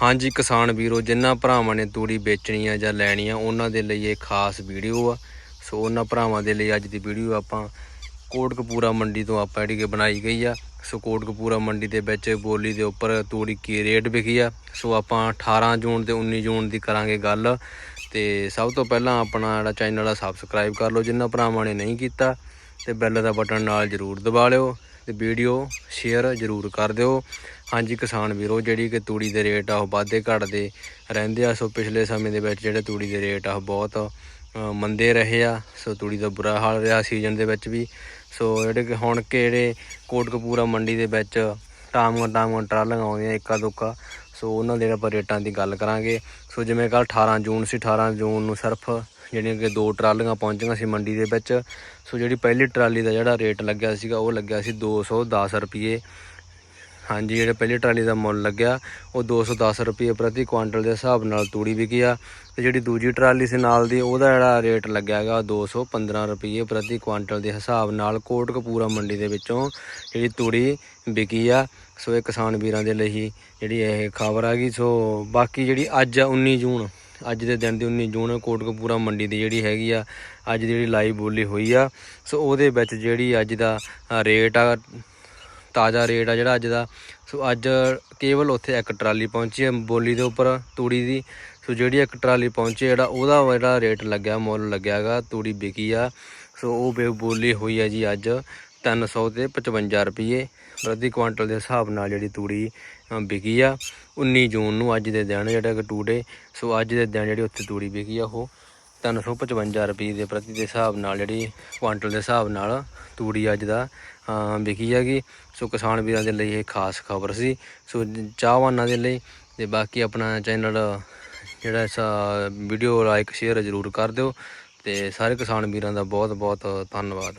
ਹਾਂਜੀ ਕਿਸਾਨ ਵੀਰੋ ਜਿਨ੍ਹਾਂ ਭਰਾਵਾਂ ਨੇ ਤੂੜੀ ਵੇਚਣੀ ਆ ਜਾਂ ਲੈਣੀ ਆ ਉਹਨਾਂ ਦੇ ਲਈ ਇਹ ਖਾਸ ਵੀਡੀਓ ਆ। ਸੋ ਉਹਨਾਂ ਭਰਾਵਾਂ ਦੇ ਲਈ ਅੱਜ ਦੀ ਵੀਡੀਓ ਆਪਾਂ ਕੋਟਕਪੂਰਾ ਮੰਡੀ ਤੋਂ ਆਪਾਂ ਜਿਹੜੀ ਕਿ ਬਣਾਈ ਗਈ ਆ। ਸੋ ਕੋਟਕਪੂਰਾ ਮੰਡੀ ਦੇ ਵਿੱਚ ਬੋਲੀ ਦੇ ਉੱਪਰ ਤੂੜੀ ਕੀ ਰੇਟ ਵਿਕੀ ਆ। ਸੋ ਆਪਾਂ 18 ਜੂਨ ਤੇ 19 ਜੂਨ ਦੀ ਕਰਾਂਗੇ ਗੱਲ। ਤੇ ਸਭ ਤੋਂ ਪਹਿਲਾਂ ਆਪਣਾ ਜਿਹੜਾ ਚੈਨਲ ਆ ਸਬਸਕ੍ਰਾਈਬ ਕਰ ਲਓ। ਜਿਨ੍ਹਾਂ ਭਰਾਵਾਂ ਨੇ ਨਹੀਂ ਕੀਤਾ, ਤੇ ਬੈਲ ਦਾ ਬਟਨ ਨਾਲ ਜਰੂਰ ਦਬਾ ਲਿਓ। ਤੇ ਵੀਡੀਓ ਸ਼ੇਅਰ ਜਰੂਰ ਕਰ ਦਿਓ। ਹਾਂਜੀ ਕਿਸਾਨ ਵੀਰੋ ਜਿਹੜੀ ਕਿ ਤੂੜੀ ਦੇ ਰੇਟ ਆ ਉਹ ਵਾਧੇ ਘਟਦੇ ਰਹਿੰਦੇ ਆ। ਸੋ ਪਿਛਲੇ ਸਮੇਂ ਦੇ ਵਿੱਚ ਜਿਹੜੇ ਤੂੜੀ ਦੇ ਰੇਟ ਆ ਉਹ ਬਹੁਤ ਅ, ਮੰਦੇ ਰਹੇ ਆ। ਸੋ ਤੂੜੀ ਦਾ ਬੁਰਾ ਹਾਲ ਰਿਹਾ ਸੀਜ਼ਨ ਦੇ ਵਿੱਚ ਵੀ। ਸੋ ਜਿਹੜੇ ਕਿ ਹੁਣ ਕਿਹੜੇ ਕੋਟਕਪੂਰਾ ਮੰਡੀ ਦੇ ਵਿੱਚ ਟਾਮੀਆਂ ਟਾਮੀਆਂ ਟਰਾਲੀਆਂ ਆਉਂਦੀਆਂ ਇੱਕਾ ਦੁੱਕਾ ਸੋ ਉਹਨਾਂ ਦੇ ਆਪਾਂ ਰੇਟਾਂ ਦੀ ਗੱਲ ਕਰਾਂਗੇ। ਸੋ ਜਿਵੇਂ ਕੱਲ 18 ਜੂਨ ਸੀ 18 ਜੂਨ ਨੂੰ ਸਿਰਫ ਜਿਹੜੀਆਂ ਕਿ ਦੋ ਟਰਾਲੀਆਂ ਪਹੁੰਚੀਆਂ ਸੀ ਮੰਡੀ ਦੇ ਵਿੱਚ। ਸੋ ਜਿਹੜੀ ਪਹਿਲੀ ਟਰਾਲੀ ਦਾ ਜਿਹੜਾ ਰੇਟ ਲੱਗਿਆ ਸੀਗਾ, ਉਹ ਲੱਗਿਆ ਸੀ 210 ਰੁਪਏ। ਹਾਂਜੀ, ਜਿਹੜਾ ਪਹਿਲੀ ਟਰਾਲੀ ਦਾ ਮੁੱਲ ਲੱਗਿਆ, ਉਹ 210 ਰੁਪਏ ਪ੍ਰਤੀ ਕੁਆਂਟਲ ਦੇ ਹਿਸਾਬ ਨਾਲ ਤੂੜੀ ਵਿਕੀ ਆ ਤੇ ਜਿਹੜੀ ਦੂਜੀ ਟਰਾਲੀ ਸੀ ਨਾਲ ਦੀ, ਉਹਦਾ ਜਿਹੜਾ ਰੇਟ ਲੱਗਿਆ ਹੈਗਾ, ਉਹ 215 ਰੁਪਏ ਪ੍ਰਤੀ ਕੁਆਂਟਲ ਦੇ ਹਿਸਾਬ ਨਾਲ ਕੋਟਕਪੂਰਾ ਮੰਡੀ ਦੇ ਵਿੱਚੋਂ ਜਿਹੜੀ ਤੂੜੀ ਵਿਕੀ ਆ। ਸੋ ਇਹ ਕਿਸਾਨ ਵੀਰਾਂ ਦੇ ਲਈ ਜਿਹੜੀ ਇਹ ਖਬਰ ਆ ਗਈ। ਸੋ ਬਾਕੀ ਜਿਹੜੀ ਅੱਜ ਆ 19 ਜੂਨ, ਅੱਜ ਦੇ ਦਿਨ ਦੀ 19 ਜੂਨ, ਕੋਟਕਪੂਰਾ ਮੰਡੀ ਦੀ ਜਿਹੜੀ ਹੈਗੀ ਆ, ਅੱਜ ਦੀ ਜਿਹੜੀ ਲਾਈਵ ਬੋਲੀ ਹੋਈ ਆ। ਸੋ ਉਹਦੇ ਵਿੱਚ ਜਿਹੜੀ ਅੱਜ ਦਾ ਰੇਟ ਆ ਤਾਜ਼ਾ ਰੇਟ ਆ ਜਿਹੜਾ ਅੱਜ ਦਾ। ਸੋ ਅੱਜ ਕੇਵਲ ਉੱਥੇ ਇੱਕ ਟਰਾਲੀ ਪਹੁੰਚੀ ਹੈ ਬੋਲੀ ਦੇ ਉੱਪਰ, ਤੂੜੀ ਦੀ। ਸੋ ਜਿਹੜੀ ਇੱਕ ਟਰਾਲੀ ਪਹੁੰਚੀ ਜਿਹੜਾ, ਉਹਦਾ ਜਿਹੜਾ ਰੇਟ ਲੱਗਿਆ, ਮੁੱਲ ਲੱਗਿਆਗਾ ਤੂੜੀ ਵਿਕੀ ਆ। ਸੋ ਉਹ ਬੇ ਬੋਲੀ ਹੋਈ ਹੈ ਜੀ ਅੱਜ 300 ਤੇ 55 ਰੁਪਏ ਪ੍ਰਤੀ ਕੁਆਂਟਲ ਦੇ ਹਿਸਾਬ ਨਾਲ ਜਿਹੜੀ ਤੂੜੀ ਵਿਕੀ ਆ। 19 ਜੂਨ ਨੂੰ ਅੱਜ ਦੇ ਦਿਨ ਜਿਹੜਾ ਕਿ ਟੂਡੇ ਸੋ ਅੱਜ ਦੇ ਦਿਨ ਜਿਹੜੀ ਉੱਥੇ ਤੂੜੀ ਵਿਕੀ ਆ, ਉਹ 355 ਰੁਪਏ ਦੇ ਪ੍ਰਤੀ ਦੇ ਹਿਸਾਬ ਨਾਲ ਜਿਹੜੀ ਕੁਆਂਟਲ ਦੇ ਹਿਸਾਬ ਨਾਲ ਤੂੜੀ ਅੱਜ ਦਾ ਵਿਕੀ ਹੈਗੀ ਸੋ ਕਿਸਾਨ ਵੀਰਾਂ ਦੇ ਲਈ ਇਹ ਖਾਸ ਖਬਰ ਸੀ। ਸੋ ਚਾਹਵਾਨਾਂ ਦੇ ਲਈ ਤੇ ਬਾਕੀ ਆਪਣਾ ਚੈਨਲ ਜਿਹੜਾ ਇਸ ਵੀਡੀਓ ਲਾਈਕ ਸ਼ੇਅਰ ਜ਼ਰੂਰ ਕਰ ਦਿਓ। ਤੇ ਸਾਰੇ ਕਿਸਾਨ ਵੀਰਾਂ ਦਾ ਬਹੁਤ ਬਹੁਤ ਧੰਨਵਾਦ।